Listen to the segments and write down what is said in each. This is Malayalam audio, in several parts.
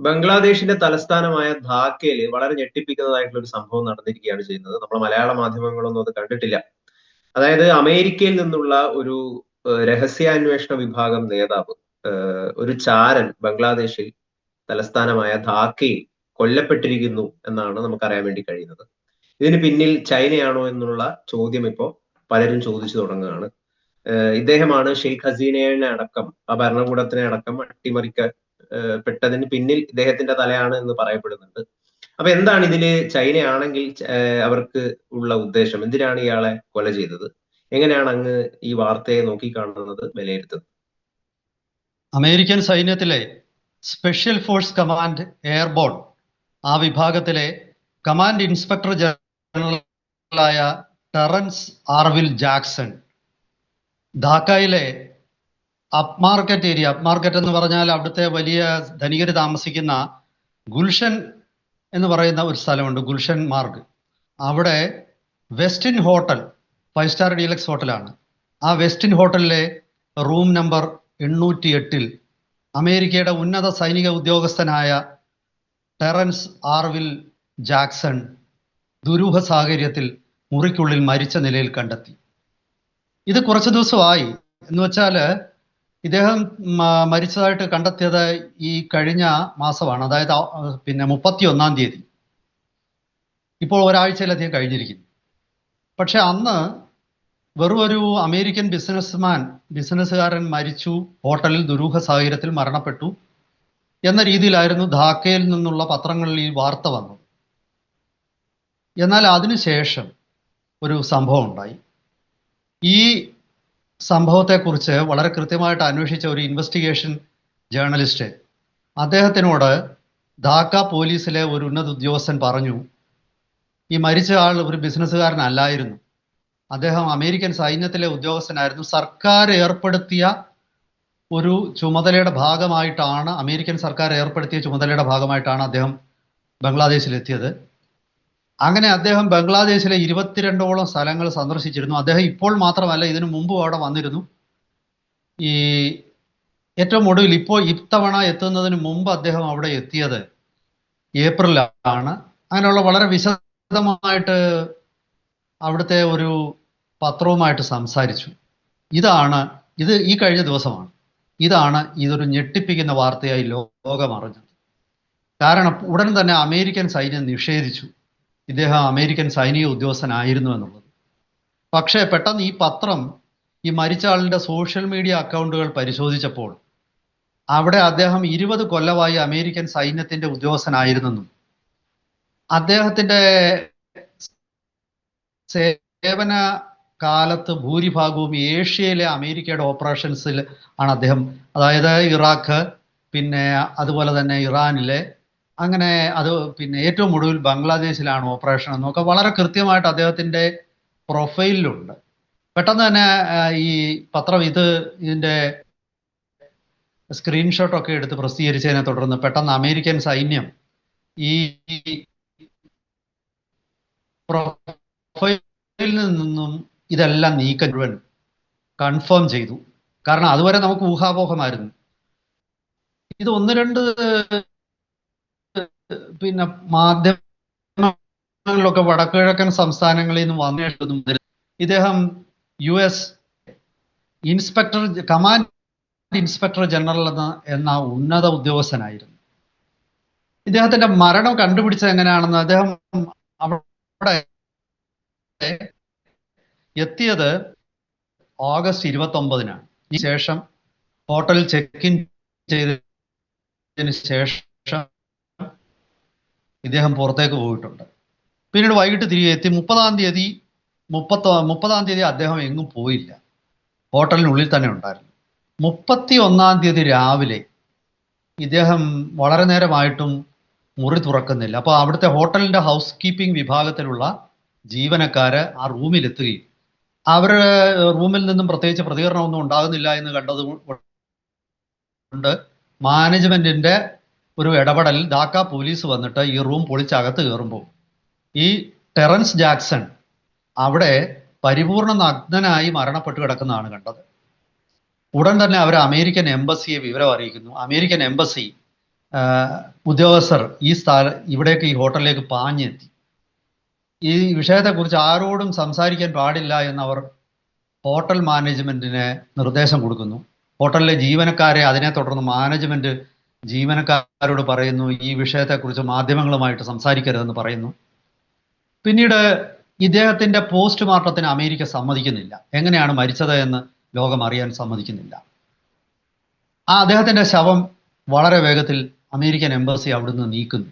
ബംഗ്ലാദേശിന്റെ തലസ്ഥാനമായ ധാക്കയിൽ വളരെ ഞെട്ടിപ്പിക്കുന്നതായിട്ടുള്ള ഒരു സംഭവം നടന്നിരിക്കുകയാണ് ചെയ്യുന്നത്. നമ്മൾ മലയാള മാധ്യമങ്ങളൊന്നും അത് കണ്ടിട്ടില്ല. അതായത് അമേരിക്കയിൽ നിന്നുള്ള ഒരു രഹസ്യാന്വേഷണ വിഭാഗം നേതാവ് ഒരു ചാരൻ ബംഗ്ലാദേശിൽ തലസ്ഥാനമായ ധാക്കയിൽ കൊല്ലപ്പെട്ടിരിക്കുന്നു എന്നാണ് നമുക്കറിയാൻ വേണ്ടി കഴിയുന്നത്. ഇതിന് പിന്നിൽ ചൈനയാണോ എന്നുള്ള ചോദ്യം ഇപ്പോൾ പലരും ചോദിച്ചു തുടങ്ങുകയാണ്. ഇദ്ദേഹമാണ് ഷെയ്ഖ് ഹസീനയെ അടക്കം ആ ഭരണകൂടത്തിനെ അടക്കം അട്ടിമറിക്ക പെട്ടതിന് പിന്നിൽ ഇദ്ദേഹത്തിന്റെ തലയാണ് എന്ന് പറയപ്പെടുന്നുണ്ട്. അപ്പൊ എന്താണ് ഇതിൽ ചൈനയാണെങ്കിൽ അവർക്ക് ഉള്ള ഉദ്ദേശം? എന്തിനാണ് ഇയാളെ കൊല ചെയ്തത്? എങ്ങനെയാണ് അങ്ങ് ഈ വാർത്തയെ നോക്കിക്കാണുന്നത് വിലയിരുത്തുന്നത്? അമേരിക്കൻ സൈന്യത്തിലെ സ്പെഷ്യൽ ഫോഴ്സ് കമാൻഡ് എയർബോൺ ആ വിഭാഗത്തിലെ കമാൻഡ് ഇൻസ്പെക്ടർ ജനറലായ Terence Arvil Jackson ധാക്കയിലെ up market area up market എന്ന് പറഞ്ഞാൽ അവിടുത്തെ വലിയ ധനികർ താമസിക്കുന്ന ഗുൽഷൻ എന്ന് പറയുന്ന ഒരു സ്ഥലമുണ്ട് ഗുൽഷൻ മാർഗ്. അവിടെ Westin hotel five star deluxe ഹോട്ടലാണ്. ആ വെസ്റ്റിൻ ഹോട്ടലിലെ റൂം നമ്പർ എണ്ണൂറ്റി എട്ടിൽ അമേരിക്കയുടെ ഉന്നത സൈനിക ഉദ്യോഗസ്ഥനായ ടെറൻസ് ആർവിൽ ജാക്സൺ ദുരൂഹ സാഹചര്യത്തിൽ മുറിക്കുള്ളിൽ മരിച്ച നിലയിൽ കണ്ടെത്തി. ഇത് കുറച്ച് ദിവസമായി. എന്ന് വെച്ചാൽ ഇദ്ദേഹം മരിച്ചതായിട്ട് കണ്ടെത്തിയത് ഈ കഴിഞ്ഞ മാസമാണ്. അതായത് പിന്നെ മുപ്പത്തി ഒന്നാം തീയതി. ഇപ്പോൾ ഒരാഴ്ചയിലധികം കഴിഞ്ഞിരിക്കുന്നു. പക്ഷെ അന്ന് വെറും ഒരു അമേരിക്കൻ ബിസിനസ്മാൻ ബിസിനസ്സുകാരൻ മരിച്ചു ഹോട്ടലിൽ ദുരൂഹ സാഹചര്യത്തിൽ മരണപ്പെട്ടു എന്ന രീതിയിലായിരുന്നു ധാക്കയിൽ നിന്നുള്ള പത്രങ്ങളിൽ ഈ വാർത്ത വന്നത്. എന്നാൽ അതിനുശേഷം ഒരു സംഭവം ഉണ്ടായി. ഈ സംഭവത്തെക്കുറിച്ച് വളരെ കൃത്യമായിട്ട് അന്വേഷിച്ച ഒരു ഇൻവെസ്റ്റിഗേഷൻ ജേർണലിസ്റ്റ് അദ്ദേഹത്തിനോട് ധാക്ക പോലീസിലെ ഒരു ഉന്നത ഉദ്യോഗസ്ഥൻ പറഞ്ഞു ഈ മരിച്ച ആൾ ഒരു ബിസിനസ്സുകാരനല്ലായിരുന്നു. അദ്ദേഹം അമേരിക്കൻ സൈന്യത്തിലെ ഉദ്യോഗസ്ഥനായിരുന്നു. സർക്കാർ ഏർപ്പെടുത്തിയ ഒരു ചുമതലയുടെ ഭാഗമായിട്ടാണ് അമേരിക്കൻ സർക്കാർ ഏർപ്പെടുത്തിയ ചുമതലയുടെ ഭാഗമായിട്ടാണ് അദ്ദേഹം ബംഗ്ലാദേശിലെത്തിയത്. അങ്ങനെ അദ്ദേഹം ബംഗ്ലാദേശിലെ ഇരുപത്തിരണ്ടോളം സ്ഥലങ്ങൾ സന്ദർശിച്ചിരുന്നു. അദ്ദേഹം ഇപ്പോൾ മാത്രമല്ല ഇതിനു മുമ്പും അവിടെ വന്നിരുന്നു. ഈ ഏറ്റവും ഒടുവിൽ ഇപ്പോൾ ഇത്തവണ എത്തുന്നതിന് മുമ്പ് അദ്ദേഹം അവിടെ എത്തിയത് ഏപ്രിലാണ്. അങ്ങനെയുള്ള വളരെ വിശദമായിട്ട് അവിടുത്തെ ഒരു പത്രവുമായിട്ട് സംസാരിച്ചു. ഇതാണ് ഇത് ഈ കഴിഞ്ഞ ദിവസമാണ്. ഇതാണ് ഇതൊരു ഞെട്ടിപ്പിക്കുന്ന വാർത്തയായി ലോകം അറിഞ്ഞത്. കാരണം ഉടൻ തന്നെ അമേരിക്കൻ സൈന്യം നിഷേധിച്ചു. ഇദ്ദേഹം അമേരിക്കൻ സൈനിക ഉദ്യോഗസ്ഥനായിരുന്നു എന്നുള്ളത് പക്ഷേ പെട്ടെന്ന് ഈ പത്രം ഈ മരിച്ച ആളിന്റെ സോഷ്യൽ മീഡിയ അക്കൗണ്ടുകൾ പരിശോധിച്ചപ്പോൾ അവിടെ അദ്ദേഹം ഇരുപത് കൊല്ലമായി അമേരിക്കൻ സൈന്യത്തിന്റെ ഉദ്യോഗസ്ഥനായിരുന്നെന്നും അദ്ദേഹത്തിന്റെ സേവന കാലത്ത് ഭൂരിഭാഗവും ഏഷ്യയിലെ അമേരിക്കയുടെ ഓപ്പറേഷൻസിൽ ആണ് അദ്ദേഹം അതായത് ഇറാഖ് പിന്നെ അതുപോലെ തന്നെ ഇറാനിലെ അങ്ങനെ അത് പിന്നെ ഏറ്റവും ഒടുവിൽ ബംഗ്ലാദേശിലാണ് ഓപ്പറേഷൻ എന്നൊക്കെ വളരെ കൃത്യമായിട്ട് അദ്ദേഹത്തിന്റെ പ്രൊഫൈലിലുണ്ട് പെട്ടെന്ന് തന്നെ ഈ പത്രം ഇത് ഇതിന്റെ സ്ക്രീൻഷോട്ടൊക്കെ എടുത്ത് പ്രസിദ്ധീകരിച്ചതിനെ തുടർന്ന് പെട്ടെന്ന് അമേരിക്കൻ സൈന്യം ഈ പ്രൊഫൈലിൽ നിന്നും ഇതെല്ലാം നീക്കം മുഴുവൻ കൺഫേം ചെയ്തു. കാരണം അതുവരെ നമുക്ക് ഊഹാപോഹമായിരുന്നു. ഇത് ഒന്ന് രണ്ട് പിന്നെ മാധ്യമങ്ങളിലൊക്കെ വടക്കുകിഴക്കൻ സംസ്ഥാനങ്ങളിൽ നിന്ന് വന്നിട്ടൊന്നും ഇദ്ദേഹം U S inspector command inspector general എന്ന എന്ന ഉന്നത ഉദ്യോഗസ്ഥനായിരുന്നു. ഇദ്ദേഹത്തിന്റെ മരണം കണ്ടുപിടിച്ചത് എങ്ങനെയാണെന്ന് അദ്ദേഹം അവിടെ എത്തിയത് ഓഗസ്റ്റ് ഇരുപത്തി ഒമ്പതിനാണ് ശേഷം ഹോട്ടലിൽ ചെക്ക് ഇൻ ചെയ്തതിന് ശേഷം ഇദ്ദേഹം പുറത്തേക്ക് പോയിട്ടുണ്ട്. പിന്നീട് വൈകിട്ട് തിരികെ എത്തി. മുപ്പതാം തീയതി മുപ്പത്തോ മുപ്പതാം തീയതി അദ്ദേഹം എങ്ങും പോയില്ല. ഹോട്ടലിനുള്ളിൽ തന്നെ ഉണ്ടായിരുന്നു. മുപ്പത്തി ഒന്നാം തീയതി രാവിലെ ഇദ്ദേഹം വളരെ നേരമായിട്ടും മുറി തുറക്കുന്നില്ല. അപ്പോൾ അവിടുത്തെ ഹോട്ടലിന്റെ ഹൗസ് കീപ്പിംഗ് വിഭാഗത്തിലുള്ള ജീവനക്കാര് ആ റൂമിലെത്തുകയും അവർ റൂമിൽ നിന്നും പ്രത്യേകിച്ച് പ്രതികരണമൊന്നും ഉണ്ടാകുന്നില്ല എന്ന് കണ്ടത് കൊണ്ട് മാനേജ്മെന്റിന്റെ ഒരു ഇടപെടലിൽ ധാക്ക പോലീസ് വന്നിട്ട് ഈ റൂം പൊളിച്ചകത്ത് കയറുമ്പോൾ ഈ ടെറൻസ് ജാക്സൺ അവിടെ പരിപൂർണ നഗ്നനായി മരണപ്പെട്ട് കിടക്കുന്നതാണ് കണ്ടത്. ഉടൻ തന്നെ അവർ അമേരിക്കൻ എംബസിയെ വിവരം അറിയിക്കുന്നു. അമേരിക്കൻ എംബസി ഉദ്യോഗസ്ഥർ ഈ സ്ഥല ഇവിടേക്ക് ഈ ഹോട്ടലിലേക്ക് പാഞ്ഞെത്തി. ഈ വിഷയത്തെക്കുറിച്ച് ആരോടും സംസാരിക്കാൻ പാടില്ല എന്നവർ ഹോട്ടൽ മാനേജ്മെന്റിന് നിർദ്ദേശം കൊടുക്കുന്നു. ഹോട്ടലിലെ ജീവനക്കാരെ അതിനെ തുടർന്ന് മാനേജ്മെന്റ് ജീവനക്കാരോട് പറയുന്നു ഈ വിഷയത്തെക്കുറിച്ച് മാധ്യമങ്ങളുമായിട്ട് സംസാരിക്കരുതെന്ന് പറയുന്നു. പിന്നീട് ഇദ്ദേഹത്തിന്റെ പോസ്റ്റ്മോർട്ടത്തിന് അമേരിക്ക സമ്മതിക്കുന്നില്ല. എങ്ങനെയാണ് മരിച്ചത് എന്ന് ലോകം അറിയാൻ സമ്മതിക്കുന്നില്ല. ആ അദ്ദേഹത്തിന്റെ ശവം വളരെ വേഗത്തിൽ അമേരിക്കൻ എംബസി അവിടുന്ന് നീക്കുന്നു.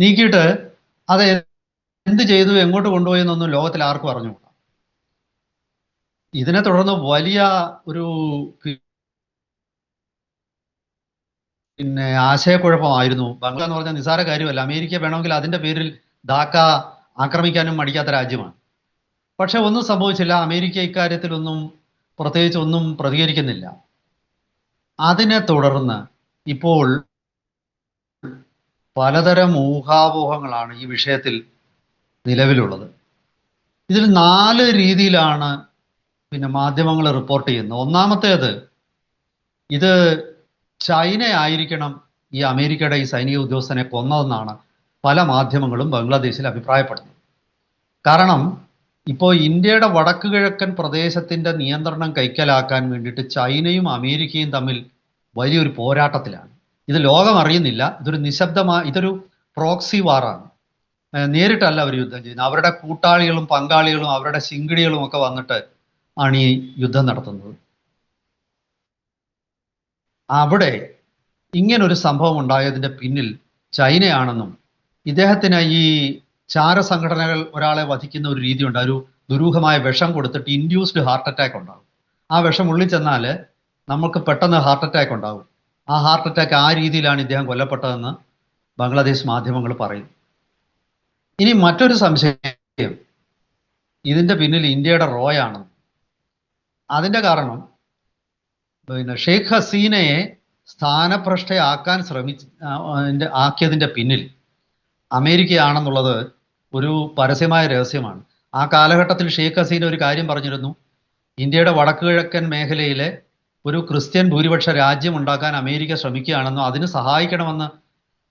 നീക്കിയിട്ട് അത് എന്ത് ചെയ്തു എങ്ങോട്ട് കൊണ്ടുപോയി എന്നൊന്നും ലോകത്തിൽ ആർക്കും അറിഞ്ഞുകൂടാ. ഇതിനെ തുടർന്ന് വലിയ ഒരു പിന്നെ ആശയക്കുഴപ്പമായിരുന്നു. ബംഗ്ല എന്ന് പറഞ്ഞാൽ നിസാര കാര്യമല്ല. അമേരിക്ക വേണമെങ്കിൽ അതിന്റെ പേരിൽ ധാക്ക ആക്രമിക്കാനും മടിക്കാത്ത രാജ്യമാണ്. പക്ഷെ ഒന്നും സംഭവിച്ചില്ല. അമേരിക്ക ഇക്കാര്യത്തിലൊന്നും പ്രത്യേകിച്ച് ഒന്നും പ്രതികരിക്കുന്നില്ല. അതിനെ തുടർന്ന് ഇപ്പോൾ പലതരം ഊഹാപോഹങ്ങളാണ് ഈ വിഷയത്തിൽ നിലവിലുള്ളത്. ഇതിൽ നാല് രീതിയിലാണ് പിന്നെ മാധ്യമങ്ങൾ റിപ്പോർട്ട് ചെയ്യുന്നത്. ഒന്നാമത്തേത് ഇത് ചൈന ആയിരിക്കണം ഈ അമേരിക്കയുടെ ഈ സൈനിക ഉദ്യോഗസ്ഥനെ കൊന്നതെന്നാണ് പല മാധ്യമങ്ങളും ബംഗ്ലാദേശിൽ അഭിപ്രായപ്പെടുന്നത്. കാരണം ഇപ്പോൾ ഇന്ത്യയുടെ വടക്ക് കിഴക്കൻ പ്രദേശത്തിന്റെ നിയന്ത്രണം കൈക്കലാക്കാൻ വേണ്ടിയിട്ട് ചൈനയും അമേരിക്കയും തമ്മിൽ വലിയൊരു പോരാട്ടത്തിലാണ്. ഇത് ലോകം അറിയുന്നില്ല ഇതൊരു നിശബ്ദമായ ഇതൊരു പ്രോക്സി വാറാണ്. നേരിട്ടല്ല അവർ യുദ്ധം ചെയ്യുന്നത്. അവരുടെ കൂട്ടാളികളും പങ്കാളികളും അവരുടെ ശിങ്കിടികളും ഒക്കെ വന്നിട്ട് ആണ് ഈ യുദ്ധം നടത്തുന്നത്. അവിടെ ഇങ്ങനൊരു സംഭവം ഉണ്ടായതിന്റെ പിന്നിൽ ചൈനയാണെന്നും ഇദ്ദേഹത്തിന് ഈ ചാര സംഘടനകൾ ഒരാളെ വധിക്കുന്ന ഒരു രീതിയുണ്ട് ഒരു ദുരൂഹമായ വിഷം കൊടുത്തിട്ട് ഇൻഡ്യൂസ്ഡ് ഹാർട്ട് അറ്റാക്ക് ഉണ്ടാകും ആ വിഷം ഉള്ളിൽ ചെന്നാൽ നമുക്ക് പെട്ടെന്ന് ഹാർട്ട് അറ്റാക്ക് ഉണ്ടാകും ആ ഹാർട്ട് അറ്റാക്ക് ആ രീതിയിലാണ് ഇദ്ദേഹം കൊല്ലപ്പെട്ടതെന്ന് ബംഗ്ലാദേശ് മാധ്യമങ്ങൾ പറയും. ഇനി മറ്റൊരു സംശയം. ഇതിന്റെ പിന്നിൽ ഇന്ത്യയുടെ റോയാണ് അതിന്റെ കാരണം പിന്നെ ഷെയ്ഖ് ഹസീനയെ സ്ഥാനഭ്രഷ്ടയാക്കാൻ ശ്രമിച്ച് ആക്കിയതിന്റെ പിന്നിൽ അമേരിക്കയാണെന്നുള്ളത് ഒരു പരസ്യമായ രഹസ്യമാണ്. ആ കാലഘട്ടത്തിൽ ഷെയ്ഖ് ഹസീന ഒരു കാര്യം പറഞ്ഞിരുന്നു. ഇന്ത്യയുടെ വടക്ക് കിഴക്കൻ മേഖലയിലെ ഒരു ക്രിസ്ത്യൻ ഭൂരിപക്ഷ രാജ്യം ഉണ്ടാക്കാൻ അമേരിക്ക ശ്രമിക്കുകയാണെന്നും അതിന് സഹായിക്കണമെന്ന്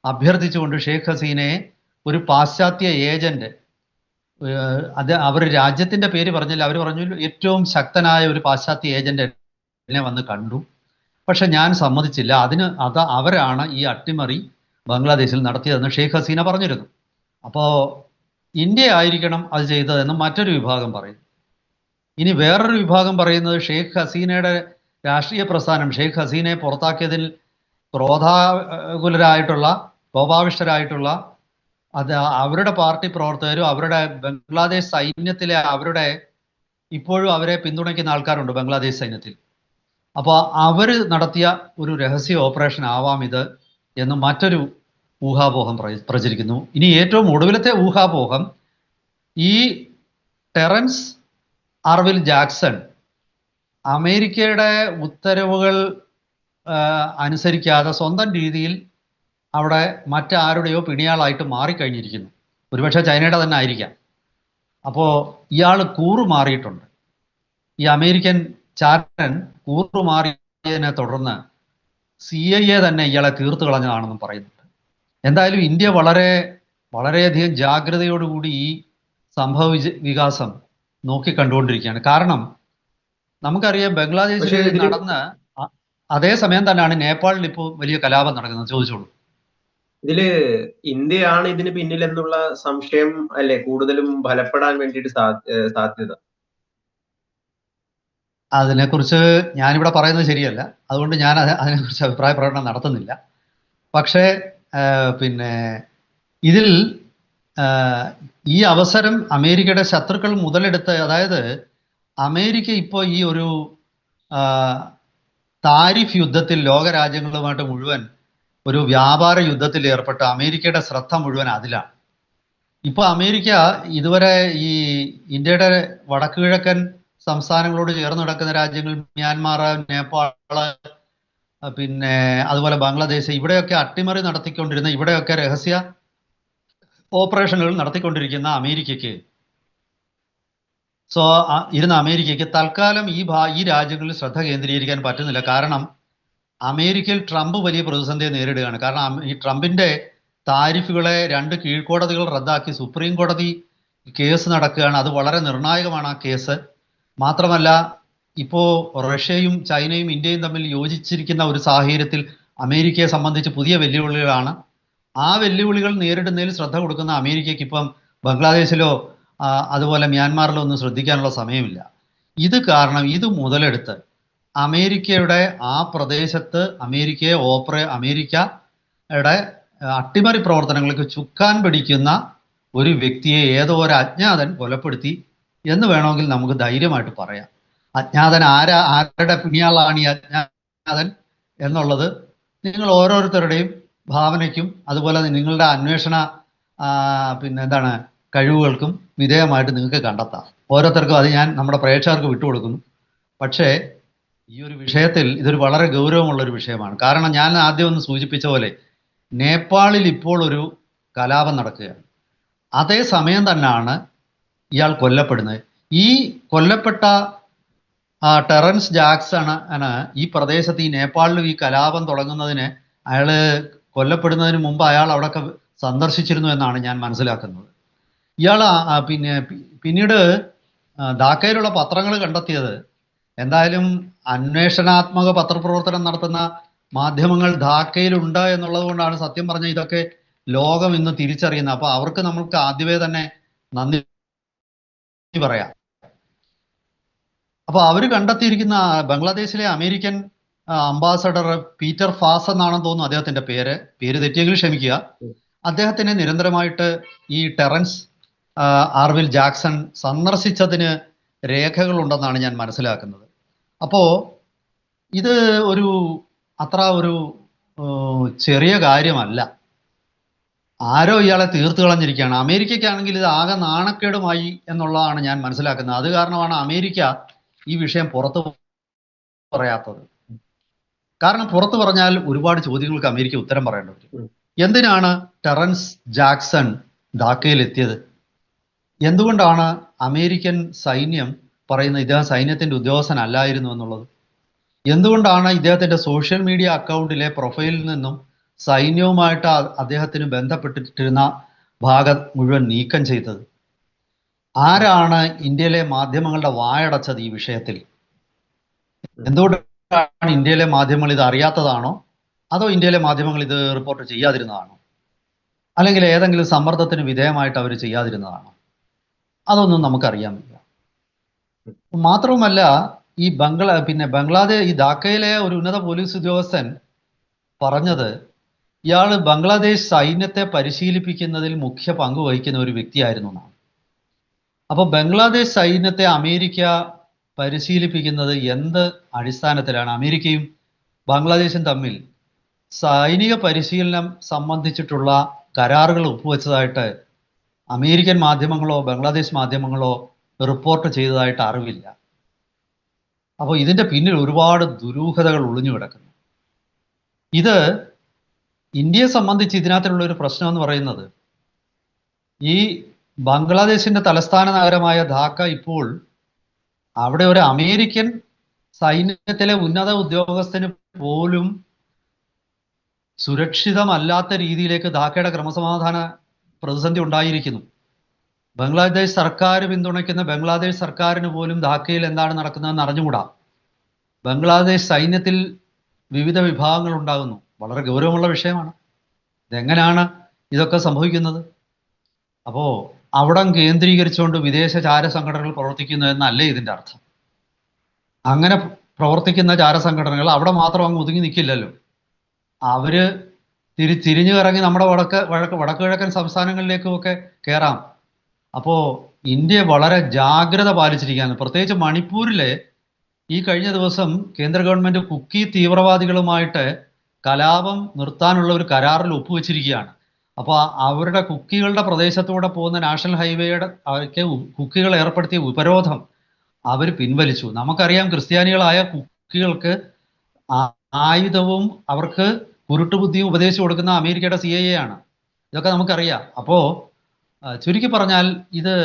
അഭ്യർത്ഥിച്ചുകൊണ്ട് ഷെയ്ഖ് ഹസീനയെ ഒരു പാശ്ചാത്യ ഏജന്റ് അത് അവർ രാജ്യത്തിന്റെ പേര് പറഞ്ഞില്ല. അവർ പറഞ്ഞു ഏറ്റവും ശക്തനായ ഒരു പാശ്ചാത്യ ഏജന്റ് എന്നെ വന്ന് കണ്ടു. പക്ഷെ ഞാൻ സമ്മതിച്ചില്ല. അതിന് അത് അവരാണ് ഈ അട്ടിമറി ബംഗ്ലാദേശിൽ നടത്തിയതെന്ന് ഷെയ്ഖ് ഹസീന പറഞ്ഞിരുന്നു. അപ്പോൾ ഇന്ത്യ ആയിരിക്കണം അത് ചെയ്തതെന്ന് മറ്റൊരു വിഭാഗം പറയും ഇനി വേറൊരു വിഭാഗം പറയുന്നത് ഷെയ്ഖ് ഹസീനയുടെ രാഷ്ട്രീയ പ്രസ്ഥാനം. ഷെയ്ഖ് ഹസീനയെ പുറത്താക്കിയതിൽ ക്രോധാകുലരായിട്ടുള്ള കോപാവിഷ്ടരായിട്ടുള്ള അത് അവരുടെ പാർട്ടി പ്രവർത്തകരും അവരുടെ ബംഗ്ലാദേശ് സൈന്യത്തിലെ അവരുടെ ഇപ്പോഴും അവരെ പിന്തുണയ്ക്കുന്ന ആൾക്കാരുണ്ട് ബംഗ്ലാദേശ് സൈന്യത്തിൽ. അപ്പോൾ അവർ നടത്തിയ ഒരു രഹസ്യ ഓപ്പറേഷൻ ആവാം ഇത് എന്ന് മറ്റൊരു ഊഹാപോഹം പ്രചരിക്കുന്നു. ഇനി ഏറ്റവും ഒടുവിലത്തെ ഊഹാപോഹം ഈ ടെറൻസ് ആർവിൽ ജാക്സൺ അമേരിക്കയുടെ ഉത്തരവുകൾ അനുസരിക്കാതെ സ്വന്തം രീതിയിൽ അവിടെ മറ്റാരുടെയോ പിണിയാളായിട്ട് മാറിക്കഴിഞ്ഞിരിക്കുന്നു. ഒരുപക്ഷെ ചൈനയുടെ തന്നെ ആയിരിക്കാം. അപ്പോൾ ഇയാൾ കൂറു മാറിയിട്ടുണ്ട് ഈ അമേരിക്കൻ ചാരൻ കൂറു മാറിയതിനെ തുടർന്ന് സി ഐ എ തന്നെ ഇയാളെ തീർത്തു കളഞ്ഞതാണെന്നും പറയുന്നുണ്ട്. എന്തായാലും ഇന്ത്യ വളരെ വളരെയധികം ജാഗ്രതയോടുകൂടി ഈ സംഭവ വികാസം നോക്കിക്കണ്ടുകൊണ്ടിരിക്കുകയാണ്. കാരണം നമുക്കറിയാം ബംഗ്ലാദേശ് ബംഗ്ലാദേശിൽ നടന്ന് അ- അതേ സമയം തന്നെയാണ് നേപ്പാളിൽ ഇപ്പോൾ വലിയ കലാപം നടക്കുന്നത്. ചോദിച്ചോളൂ. ഇതിൽ ഇന്ത്യയാണ് ഇതിന് പിന്നിലെന്നുള്ള സംശയം അല്ലെ? കൂടുതലും ഫലപ്പെടാൻ വേണ്ടിയിട്ട് സാധ്യത. അതിനെക്കുറിച്ച് ഞാനിവിടെ പറയുന്നത് ശരിയല്ല. അതുകൊണ്ട് ഞാൻ അത് അതിനെക്കുറിച്ച് അഭിപ്രായ പ്രകടനം നടത്തുന്നില്ല. പക്ഷേ പിന്നെ ഇതിൽ ഈ അവസരം അമേരിക്കയുടെ ശത്രുക്കൾ മുതലെടുത്ത് അതായത് അമേരിക്ക ഇപ്പോൾ ഈ ഒരു താരിഫ് യുദ്ധത്തിൽ ലോകരാജ്യങ്ങളുമായിട്ട് മുഴുവൻ ഒരു വ്യാപാര യുദ്ധത്തിൽ ഏർപ്പെട്ട അമേരിക്കയുടെ ശ്രദ്ധ മുഴുവൻ അതിലാണ്. ഇപ്പോൾ അമേരിക്ക ഇതുവരെ ഈ ഇന്ത്യയുടെ വടക്കുകിഴക്കൻ കിഴക്കൻ സംസ്ഥാനങ്ങളോട് ചേർന്ന് നടക്കുന്ന രാജ്യങ്ങൾ മ്യാൻമാർ നേപ്പാൾ പിന്നെ അതുപോലെ ബംഗ്ലാദേശ് ഇവിടെയൊക്കെ അട്ടിമറി നടത്തിക്കൊണ്ടിരുന്ന ഇവിടെയൊക്കെ രഹസ്യ ഓപ്പറേഷനുകൾ നടത്തിക്കൊണ്ടിരിക്കുന്ന അമേരിക്കയ്ക്ക്. സോ ഇരുന്ന അമേരിക്കയ്ക്ക് തൽക്കാലം ഈ ഭാ ഈ രാജ്യങ്ങളിൽ ശ്രദ്ധ കേന്ദ്രീകരിക്കാൻ പറ്റുന്നില്ല. കാരണം അമേരിക്കയിൽ ട്രംപ് വലിയ പ്രതിസന്ധിയെ നേരിടുകയാണ്. കാരണം ഈ ട്രംപിന്റെ താരിഫുകളെ രണ്ട് കീഴ്ക്കോടതികൾ റദ്ദാക്കി സുപ്രീം കോടതി കേസ് നടക്കുകയാണ്. അത് വളരെ നിർണായകമാണ് ആ കേസ്. മാത്രമല്ല ഇപ്പോ റഷ്യയും ചൈനയും ഇന്ത്യയും തമ്മിൽ യോജിച്ചിരിക്കുന്ന ഒരു സാഹചര്യത്തിൽ അമേരിക്കയെ സംബന്ധിച്ച് പുതിയ വെല്ലുവിളികളാണ്. ആ വെല്ലുവിളികൾ നേരിടുന്നതിൽ ശ്രദ്ധ കൊടുക്കുന്ന അമേരിക്കയ്ക്ക് ഇപ്പം ബംഗ്ലാദേശിലോ അതുപോലെ മ്യാൻമാറിലോ ഒന്നും ശ്രദ്ധിക്കാനുള്ള സമയമില്ല. ഇത് കാരണം ഇത് മുതലെടുത്ത് അമേരിക്കയുടെ ആ പ്രദേശത്ത് അമേരിക്കയെ ഓപ്പറേ അമേരിക്കയുടെ അട്ടിമറി പ്രവർത്തനങ്ങൾക്ക് ചുക്കാൻ പിടിക്കുന്ന ഒരു വ്യക്തിയെ ഏതോ ഒരു അജ്ഞാതൻ കൊലപ്പെടുത്തി എന്ന് വേണമെങ്കിൽ നമുക്ക് ധൈര്യമായിട്ട് പറയാം. അജ്ഞാതൻ ആരാ ആരുടെ പിണിയാളാണ് ഈ അജ്ഞാതൻ എന്നുള്ളത് നിങ്ങൾ ഓരോരുത്തരുടെയും ഭാവനയ്ക്കും അതുപോലെ നിങ്ങളുടെ അന്വേഷണ പിന്നെ എന്താണ് കഴിവുകൾക്കും വിധേയമായിട്ട് നിങ്ങൾക്ക് കണ്ടെത്താം. ഓരോരുത്തർക്കും അത് ഞാൻ നമ്മുടെ പ്രേക്ഷകർക്ക് വിട്ടുകൊടുക്കുന്നു പക്ഷേ ഈ ഒരു വിഷയത്തിൽ ഇതൊരു വളരെ ഗൗരവമുള്ള ഒരു വിഷയമാണ്. കാരണം ഞാൻ ആദ്യം ഒന്ന് സൂചിപ്പിച്ച പോലെ നേപ്പാളിൽ ഇപ്പോൾ ഒരു കലാപം നടക്കുകയാണ്. അതേ സമയം തന്നെയാണ് ഇയാൾ കൊല്ലപ്പെടുന്നത്. ഈ കൊല്ലപ്പെട്ട ടെറൻസ് ജാക്സൺ ആണ് ഈ പ്രദേശത്ത് ഈ നേപ്പാളിലും ഈ കലാപം തുടങ്ങുന്നതിന് അയാൾ കൊല്ലപ്പെടുന്നതിന് മുമ്പ് അയാൾ അവിടെയൊക്കെ സന്ദർശിച്ചിരുന്നു എന്നാണ് ഞാൻ മനസ്സിലാക്കുന്നത്. ഇയാൾ പിന്നെ പിന്നീട് ധാക്കയിലുള്ള പത്രങ്ങൾ കണ്ടെത്തിയത് എന്തായാലും അന്വേഷണാത്മക പത്രപ്രവർത്തനം നടത്തുന്ന മാധ്യമങ്ങൾ ധാക്കയിലുണ്ട് എന്നുള്ളത് കൊണ്ടാണ് സത്യം പറഞ്ഞ ഇതൊക്കെ ലോകം ഇന്ന് തിരിച്ചറിയുന്നത്. അപ്പോൾ അവർക്ക് നമ്മൾക്ക് ആദ്യമേ തന്നെ നന്ദി പറയാം. അപ്പൊ അവർ കണ്ടെത്തിയിരിക്കുന്ന ബംഗ്ലാദേശിലെ അമേരിക്കൻ അംബാസഡർ പീറ്റർ ഫാസ് എന്നാണെന്ന് തോന്നുന്നു അദ്ദേഹത്തിന്റെ പേര്. പേര് തെറ്റിയെങ്കിൽ ക്ഷമിക്കുക. അദ്ദേഹത്തിനെ നിരന്തരമായിട്ട് ഈ ടെറൻസ് ആർവിൽ ജാക്സൺ സന്ദർശിച്ചതിന് രേഖകളുണ്ടെന്നാണ് ഞാൻ മനസ്സിലാക്കുന്നത്. അപ്പോ ഇത് ഒരു അത്ര ഒരു ചെറിയ കാര്യമല്ല. ആരോ ഇയാളെ തീർത്തു കളഞ്ഞിരിക്കുകയാണ്. അമേരിക്കയ്ക്കാണെങ്കിൽ ഇത് ആകെ നാണക്കേടുമായി എന്നുള്ളതാണ് ഞാൻ മനസ്സിലാക്കുന്നത്. അത് കാരണമാണ് അമേരിക്ക ഈ വിഷയം പുറത്തു പറയാത്തത്. കാരണം പുറത്തു പറഞ്ഞാൽ ഒരുപാട് ചോദ്യങ്ങൾക്ക് അമേരിക്ക ഉത്തരം പറയേണ്ടി വരും. എന്തിനാണ് ടെറൻസ് ജാക്സൺ ധാക്കയിലെത്തിയത്? എന്തുകൊണ്ടാണ് അമേരിക്കൻ സൈന്യം പറയുന്നത് ഇദ്ദേഹം സൈന്യത്തിന്റെ ഉദ്യോഗസ്ഥനല്ലായിരുന്നു എന്നുള്ളത്? എന്തുകൊണ്ടാണ് ഇദ്ദേഹത്തിന്റെ സോഷ്യൽ മീഡിയ അക്കൗണ്ടിലെ പ്രൊഫൈലിൽ നിന്നും സൈന്യവുമായിട്ട് അദ്ദേഹത്തിന് ബന്ധപ്പെട്ടിട്ടിരുന്ന ഭാഗം മുഴുവൻ നീക്കം ചെയ്തത്. ആരാണ് ഇന്ത്യയിലെ മാധ്യമങ്ങളുടെ വായടച്ചത് ഈ വിഷയത്തിൽ? എന്തുകൊണ്ടാണ് ഇന്ത്യയിലെ മാധ്യമങ്ങൾ ഇത് അറിയാത്തതാണോ? അതോ ഇന്ത്യയിലെ മാധ്യമങ്ങൾ ഇത് റിപ്പോർട്ട് ചെയ്യാതിരുന്നതാണോ? അല്ലെങ്കിൽ ഏതെങ്കിലും സമ്മർദ്ദത്തിന് വിധേയമായിട്ട് അവർ ചെയ്യാതിരുന്നതാണോ? അതൊന്നും നമുക്കറിയാൻ മാത്രവുമല്ല ഈ ബംഗ്ലാ പിന്നെ ബംഗ്ലാദേശ് ഈ ധാക്കയിലെ ഒരു ഉന്നത പോലീസ് ഉദ്യോഗസ്ഥൻ പറഞ്ഞത് ഇയാൾ ബംഗ്ലാദേശ് സൈന്യത്തെ പരിശീലിപ്പിക്കുന്നതിൽ മുഖ്യ പങ്ക് വഹിക്കുന്ന ഒരു വ്യക്തിയായിരുന്നു അപ്പൊ ബംഗ്ലാദേശ് സൈന്യത്തെ അമേരിക്ക പരിശീലിപ്പിക്കുന്നത് എന്ത് അടിസ്ഥാനത്തിലാണ്? അമേരിക്കയും ബംഗ്ലാദേശും തമ്മിൽ സൈനിക പരിശീലനം സംബന്ധിച്ചിട്ടുള്ള കരാറുകൾ ഒപ്പുവെച്ചതായിട്ട് അമേരിക്കൻ മാധ്യമങ്ങളോ ബംഗ്ലാദേശ് മാധ്യമങ്ങളോ റിപ്പോർട്ട് ചെയ്തതായിട്ട് അറിവില്ല. അപ്പോൾ ഇതിന്റെ പിന്നിൽ ഒരുപാട് ദുരൂഹതകൾ ഒളിഞ്ഞു കിടക്കുന്നു. ഇത് ഇന്ത്യയെ സംബന്ധിച്ച് ഇതിനകത്തുള്ള ഒരു പ്രശ്നം എന്ന് പറയുന്നത് ഈ ബംഗ്ലാദേശിന്റെ തലസ്ഥാന നഗരമായ ധാക്ക ഇപ്പോൾ അവിടെ ഒരു അമേരിക്കൻ സൈന്യത്തിലെ ഉന്നത ഉദ്യോഗസ്ഥന് പോലും സുരക്ഷിതമല്ലാത്ത രീതിയിലേക്ക് ധാക്കയുടെ ക്രമസമാധാന പ്രതിസന്ധി ഉണ്ടായിരിക്കുന്നു. ബംഗ്ലാദേശ് സർക്കാർ പിന്തുണയ്ക്കുന്ന ബംഗ്ലാദേശ് സർക്കാരിന് പോലും ധാക്കയിൽ എന്താണ് നടക്കുന്നതെന്ന് അറിഞ്ഞുകൂടാ? ബംഗ്ലാദേശ് സൈന്യത്തിൽ വിവിധ വിഭാഗങ്ങൾ ഉണ്ടാകുന്നു. വളരെ ഗൗരവമുള്ള വിഷയമാണ്. ഇതെങ്ങനെയാണ് ഇതൊക്കെ സംഭവിക്കുന്നത്? അപ്പോ അവിടം കേന്ദ്രീകരിച്ചുകൊണ്ട് വിദേശ ചാര സംഘടനകൾ പ്രവർത്തിക്കുന്നു എന്നല്ലേ ഇതിന്റെ അർത്ഥം. അങ്ങനെ പ്രവർത്തിക്കുന്ന ചാര സംഘടനകൾ അവിടെ മാത്രം അങ്ങ് ഒതുങ്ങി നിൽക്കില്ലല്ലോ അവർ തിരി തിരിഞ്ഞു ഇറങ്ങി നമ്മുടെ വടക്ക് വഴക്ക് വടക്ക് കിഴക്കൻ സംസ്ഥാനങ്ങളിലേക്കുമൊക്കെ കയറാം അപ്പോൾ ഇന്ത്യ വളരെ ജാഗ്രത പാലിച്ചിരിക്കുകയാണ്. പ്രത്യേകിച്ച് മണിപ്പൂരിലെ ഈ കഴിഞ്ഞ ദിവസം കേന്ദ്ര ഗവൺമെന്റ് കുക്കി തീവ്രവാദികളുമായിട്ട് കലാപം നിർത്താനുള്ള ഒരു കരാറിൽ ഒപ്പുവെച്ചിരിക്കുകയാണ്. അപ്പോൾ അവരുടെ കുക്കികളുടെ പ്രദേശത്തൂടെ പോകുന്ന നാഷണൽ ഹൈവേയുടെ കുക്കികൾ ഏർപ്പെടുത്തിയ ഉപരോധം അവർ പിൻവലിച്ചു. നമുക്കറിയാം ക്രിസ്ത്യാനികളായ കുക്കികൾക്ക് ആയുധവും അവർക്ക് കുരുട്ടുബുദ്ധിയും ഉപദേശിച്ചു കൊടുക്കുന്ന അമേരിക്കയുടെ സി ആണ്. ഇതൊക്കെ നമുക്കറിയാം. അപ്പോൾ ചുരുക്കി പറഞ്ഞാൽ ഇത്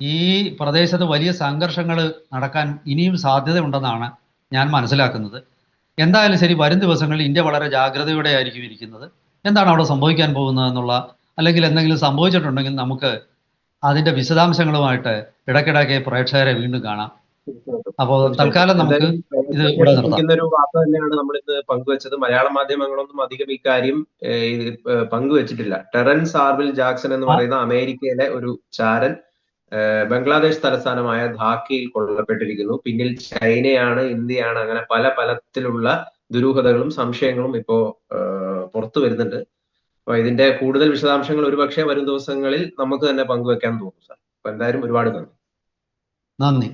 ഈ പ്രദേശത്ത് വലിയ സംഘർഷങ്ങൾ നടക്കാൻ ഇനിയും സാധ്യതയുണ്ടെന്നാണ് ഞാൻ മനസ്സിലാക്കുന്നത്. എന്തായാലും ശരി വരും ദിവസങ്ങളിൽ ഇന്ത്യ വളരെ ജാഗ്രതയോടെ ആയിരിക്കും ഇരിക്കുന്നത്. എന്താണ് അവിടെ സംഭവിക്കാൻ പോകുന്നത് എന്നുള്ള അല്ലെങ്കിൽ എന്തെങ്കിലും സംഭവിച്ചിട്ടുണ്ടെങ്കിൽ നമുക്ക് അതിന്റെ വിശദാംശങ്ങളുമായിട്ട് ഇടയ്ക്കിടയ്ക്ക് പ്രേക്ഷകരെ വീണ്ടും കാണാം. അപ്പോൾ തൽക്കാലം നമുക്ക് ഇത് ഇവിടെ ഒരു വാർത്ത തന്നെയാണ് നമ്മൾ ഇന്ന് പങ്കുവച്ചത്. മലയാള മാധ്യമങ്ങളൊന്നും അധികം ഇക്കാര്യം പങ്കുവച്ചിട്ടില്ല. ടെറൻസ് ആർവിൽ ജാക്സൺ എന്ന് പറയുന്ന അമേരിക്കയിലെ ഒരു ചാരൻ ബംഗ്ലാദേശ് തലസ്ഥാനമായ ധാക്കയിൽ കൊല്ലപ്പെട്ടിരിക്കുന്നു. പിന്നിൽ ചൈനയാണ് ഇന്ത്യയാണ് അങ്ങനെ പല പലത്തിലുള്ള ദുരൂഹതകളും സംശയങ്ങളും ഇപ്പോ പുറത്തു വരുന്നുണ്ട്. അപ്പൊ ഇതിന്റെ കൂടുതൽ വിശദാംശങ്ങൾ ഒരുപക്ഷെ വരും ദിവസങ്ങളിൽ നമുക്ക് തന്നെ പങ്കുവെക്കാൻ തോന്നും സാർ. അപ്പൊ എന്തായാലും ഒരുപാട് നന്ദി. നന്ദി.